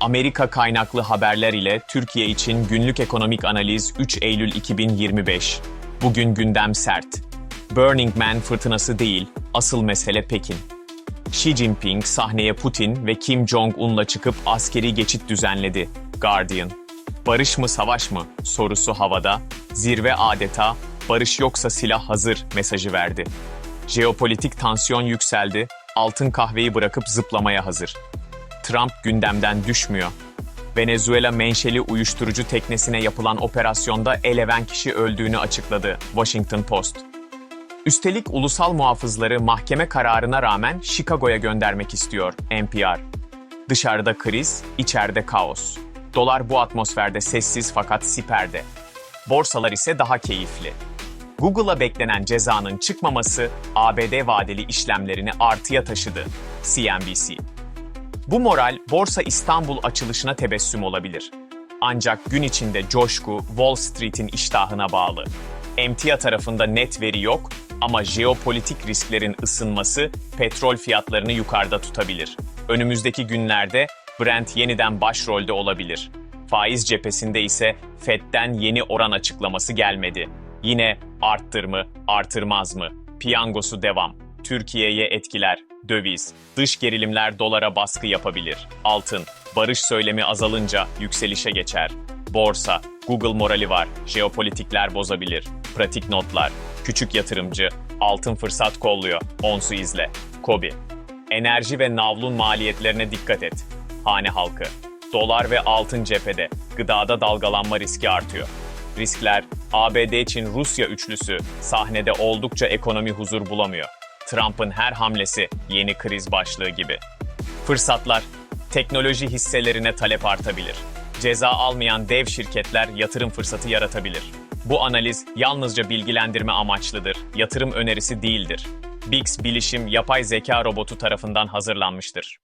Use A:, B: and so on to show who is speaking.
A: Amerika kaynaklı haberler ile Türkiye için günlük ekonomik analiz 3 Eylül 2025. Bugün gündem sert. Burning Man fırtınası değil, asıl mesele Pekin. Xi Jinping sahneye Putin ve Kim Jong-un'la çıkıp askeri geçit düzenledi. Guardian. Barış mı savaş mı sorusu havada, zirve adeta barış yoksa silah hazır mesajı verdi. Jeopolitik tansiyon yükseldi, altın kahveyi bırakıp zıplamaya hazır. Trump gündemden düşmüyor. Venezuela menşeli uyuşturucu teknesine yapılan operasyonda 11 kişi öldüğünü açıkladı Washington Post. Üstelik ulusal muhafızları mahkeme kararına rağmen Chicago'ya göndermek istiyor NPR. Dışarıda kriz, içeride kaos. Dolar bu atmosferde sessiz fakat siperde. Borsalar ise daha keyifli. Google'a beklenen cezanın çıkmaması ABD vadeli işlemlerini artıya taşıdı. CNBC. Bu moral Borsa İstanbul açılışına tebessüm olabilir. Ancak gün içinde coşku Wall Street'in iştahına bağlı. Emtia tarafında net veri yok ama jeopolitik risklerin ısınması petrol fiyatlarını yukarıda tutabilir. Önümüzdeki günlerde Brent yeniden başrolde olabilir. Faiz cephesinde ise Fed'den yeni oran açıklaması gelmedi. Yine arttır mı, artırmaz mı? Piyangosu devam. Türkiye'ye etkiler, döviz, dış gerilimler dolara baskı yapabilir. Altın, barış söylemi azalınca yükselişe geçer. Borsa, Google morali var, jeopolitikler bozabilir. Pratik notlar, küçük yatırımcı, altın fırsat kolluyor, onsu izle. Kobi, enerji ve navlun maliyetlerine dikkat et. Hane halkı, dolar ve altın cephede, gıdada dalgalanma riski artıyor. Riskler, ABD için Rusya üçlüsü sahnede oldukça ekonomi huzur bulamıyor. Trump'ın her hamlesi yeni kriz başlığı gibi. Fırsatlar, teknoloji hisselerine talep artabilir. Ceza almayan dev şirketler yatırım fırsatı yaratabilir. Bu analiz yalnızca bilgilendirme amaçlıdır, yatırım önerisi değildir. Bix Bilişim yapay zeka robotu tarafından hazırlanmıştır.